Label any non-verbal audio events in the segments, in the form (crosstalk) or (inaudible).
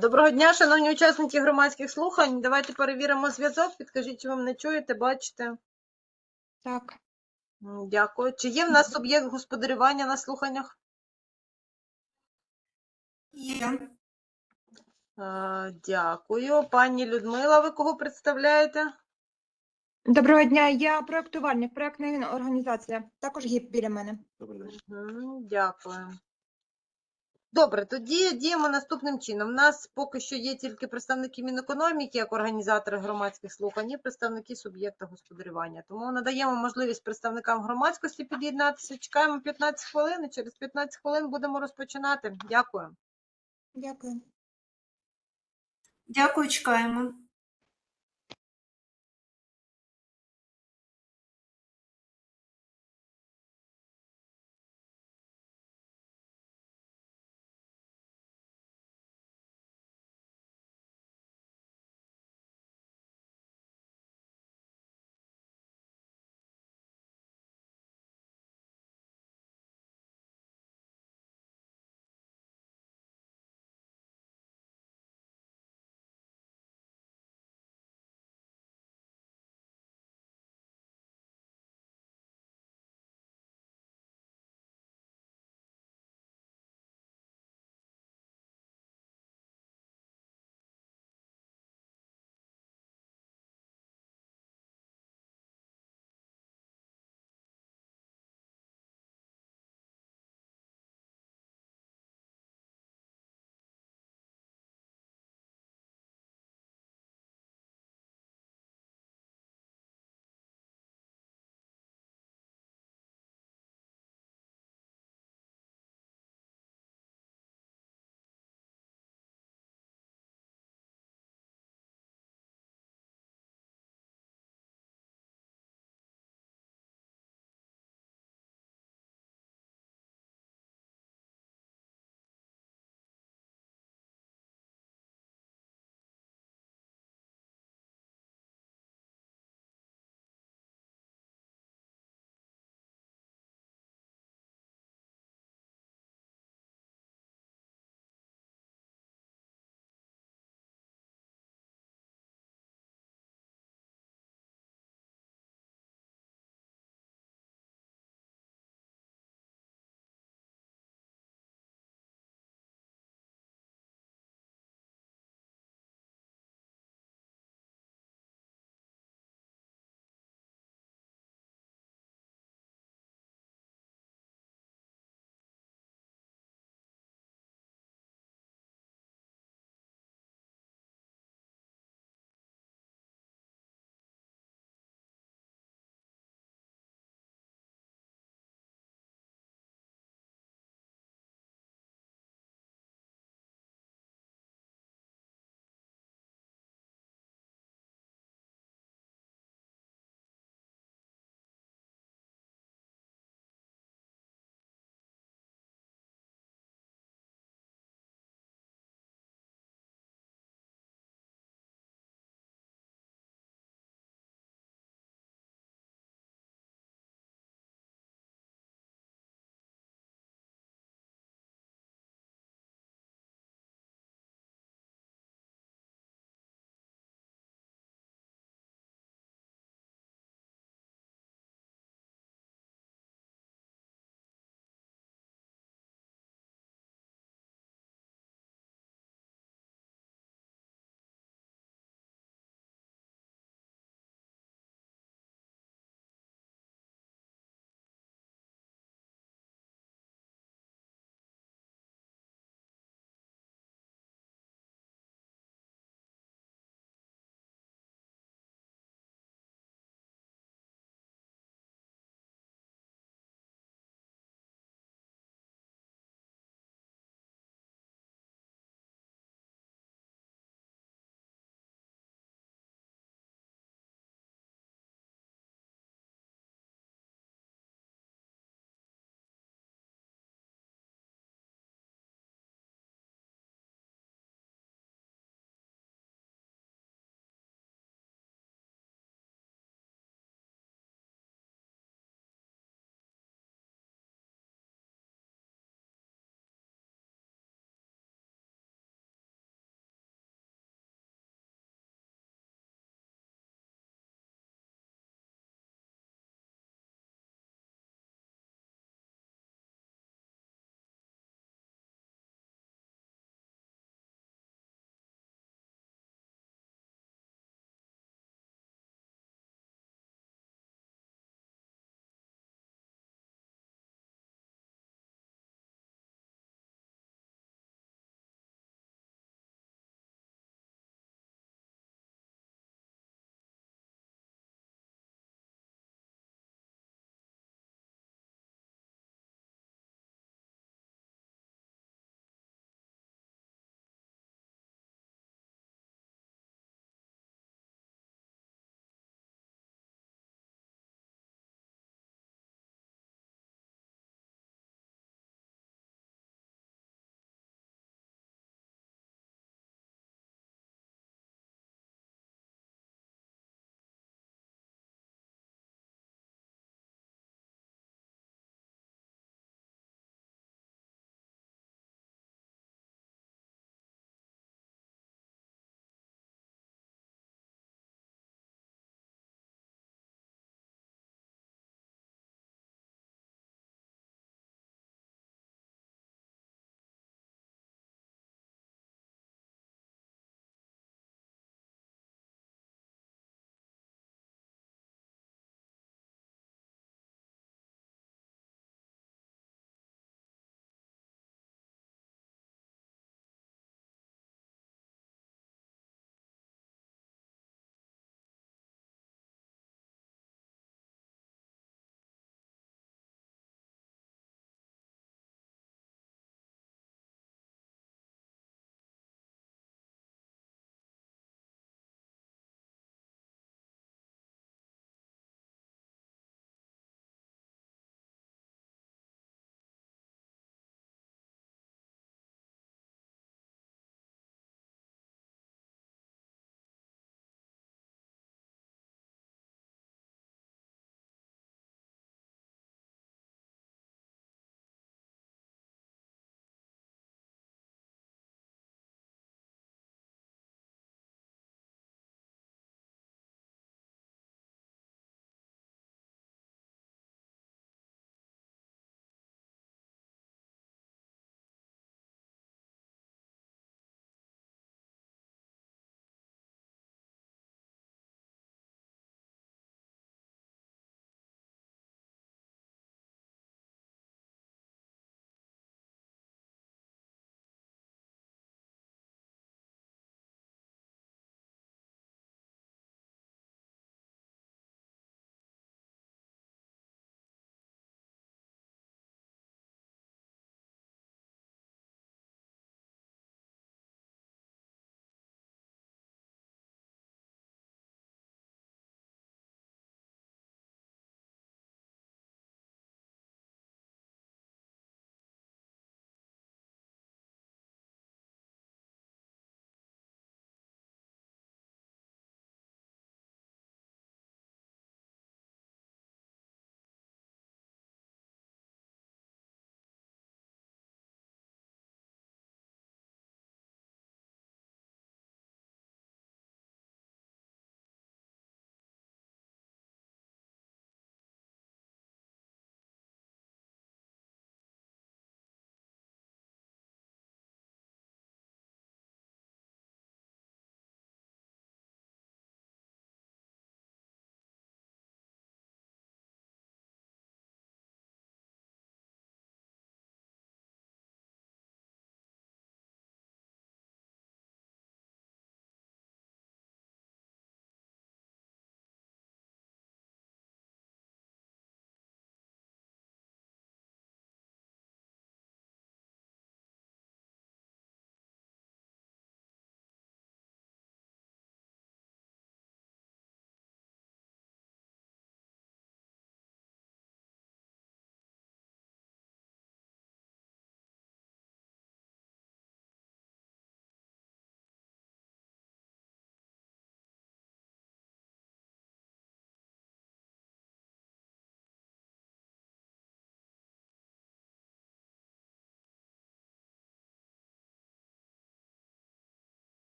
Доброго дня, шановні учасники громадських слухань. Давайте перевіримо зв'язок. Підкажіть, чи ви мене чуєте, бачите? Так, Дякую. Чи є в нас суб'єкт господарювання на слуханнях? Є. Дякую. Пані Людмила, ви кого представляєте? доброго дня. Я проєктувальник, проєктна організація. Також є біля мене. Мгм, Дякую. Добре, тоді діємо наступним чином. У нас поки що є тільки представники Мінекономіки як організатори громадських слухань і представники суб'єкта господарювання. Тому надаємо можливість представникам громадськості під'єднатися. Чекаємо 15 хвилин і через 15 хвилин будемо розпочинати. Дякую. Дякую. Дякую, чекаємо.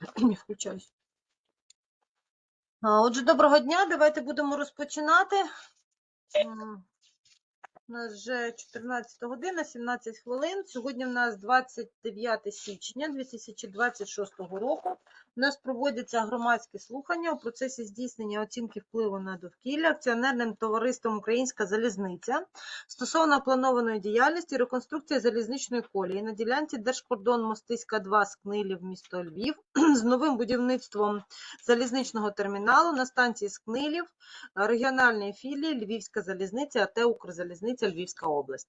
(clears throat) Не включаюсь. Отже, доброго дня. Давайте будемо розпочинати. У нас вже 14 година, 17 хвилин. Сьогодні в нас 29 січня 2026 року. У нас проводяться громадські слухання у процесі здійснення оцінки впливу на довкілля акціонерним товариством Українська залізниця стосовно планованої діяльності реконструкції залізничної колії на ділянці Держкордон Мостиська 2 Скнилів, місто Львів (clears throat) з новим будівництвом залізничного терміналу на станції Скнилів регіональної філії Львівська залізниця АТ Укрзалізниця Львівська область.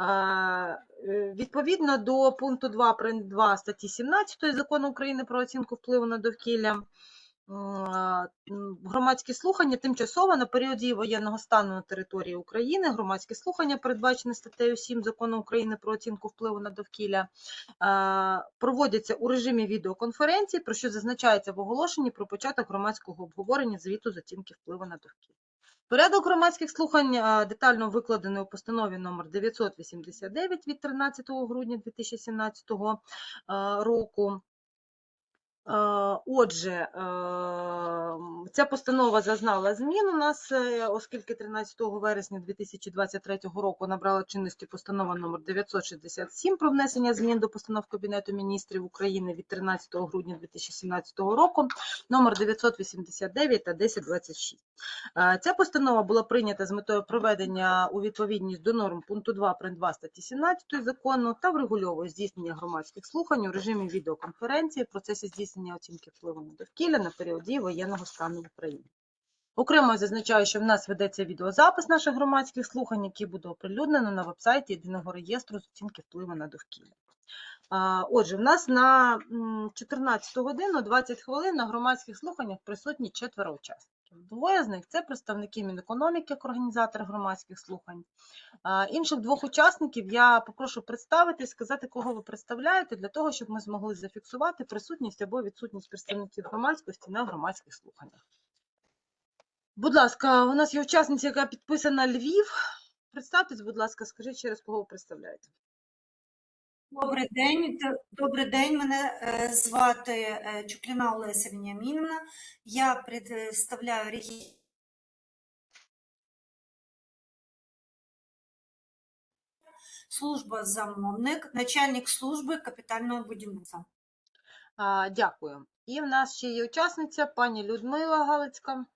Е, Відповідно до пункту 2 прим. 2 статті 17 закону України про оцінку впливу на довкілля, громадські слухання тимчасово на період дії воєнного стану на території України. Громадські слухання, передбачені статтею 7 закону України про оцінку впливу на довкілля, проводяться у режимі відеоконференції, про що зазначається в оголошенні про початок громадського обговорення звіту з оцінки впливу на довкілля. Порядок громадських слухань детально викладений у постанові номер 989 від 13 грудня 2017 е, року. Е, Отже, ця постанова зазнала змін у нас, е, оскільки 13 вересня 2023 року набрала чинності постанова номер 967 про внесення змін до постанов Кабінету міністрів України від 13 грудня 2017 року, номер 989 та 1026. Е, Ця постанова була прийнята з метою приведення у відповідність до норм пункту 2 прим. 2 статті 17 закону та врегульовує здійснення громадських слухань у режимі відеоконференції в процесі здійснення оцінки впливу на довкілля на період дії воєнного стану в Україні. Окремо зазначаю, що в нас ведеться відеозапис наших громадських слухань, який буде оприлюднено на вебсайті єдиного реєстру з оцінки впливу на довкілля. Отже, в нас на 14 годину 20 хвилин на громадських слуханнях присутні четверо учасників. Двоє з них це представники Мінекономіки як організатори громадських слухань. Інших двох учасників я попрошу представити сказати, кого ви представляєте, для того, щоб ми змогли зафіксувати присутність або відсутність представників громадськості на громадських слуханнях. Будь ласка, у нас є учасниця, яка підписана Львів. Представтесь, будь ласка, скажіть через кого ви представляєте. Добрий день. Добрий день. Мене е, звати е, Чукліна Олеся Веніамінівна. Я представляю регіон служба замовник, начальник служби капітального будівництва. Дякую. І в нас ще є учасниця пані Людмила Галицька.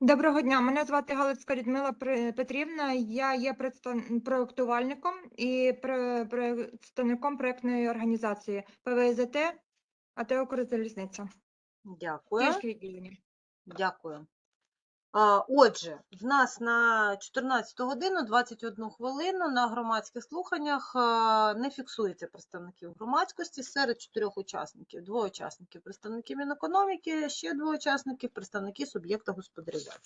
Доброго дня, мене звати Галицька Людмила Петрівна. Я є проєктувальником і представником проєктної організації ПВЗТ АТО «Укрзалізниця». Дякую. Дякую. Отже, в нас на 14 годину 21 хвилину на громадських слуханнях не фіксується представників громадськості серед чотирьох учасників. Двоє учасників представники Мінекономіки, ще двоє учасників представники суб'єкта господарювання.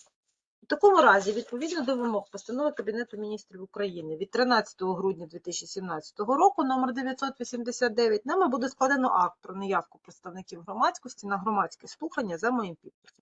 У такому разі, відповідно до вимог постанови Кабінету міністрів України від 13 грудня 2017 року, номер 989, нами буде складено акт про неявку представників громадськості на громадські слухання за моїм підписом.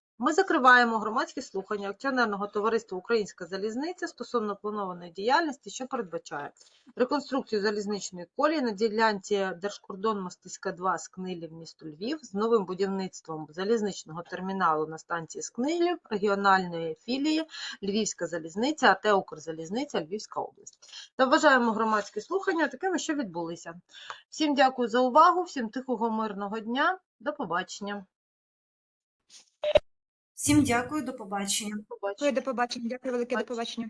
ми закриваємо громадські слухання акціонерного товариства Українська залізниця стосовно планованої діяльності, що передбачає реконструкцію залізничної колії на ділянці Держкордон Мостиська 2 Скнилів місто Львів з новим будівництвом залізничного терміналу на станції Скнилів регіональної філії Львівська залізниця АТ Укрзалізниця Львівська область. Та вважаємо громадські слухання такими, що відбулися. Всім дякую за увагу, всім тихого мирного дня. До побачення. Всім дякую, до побачення. Побачення. Дякую, до побачення. Дякую велике, до побачення.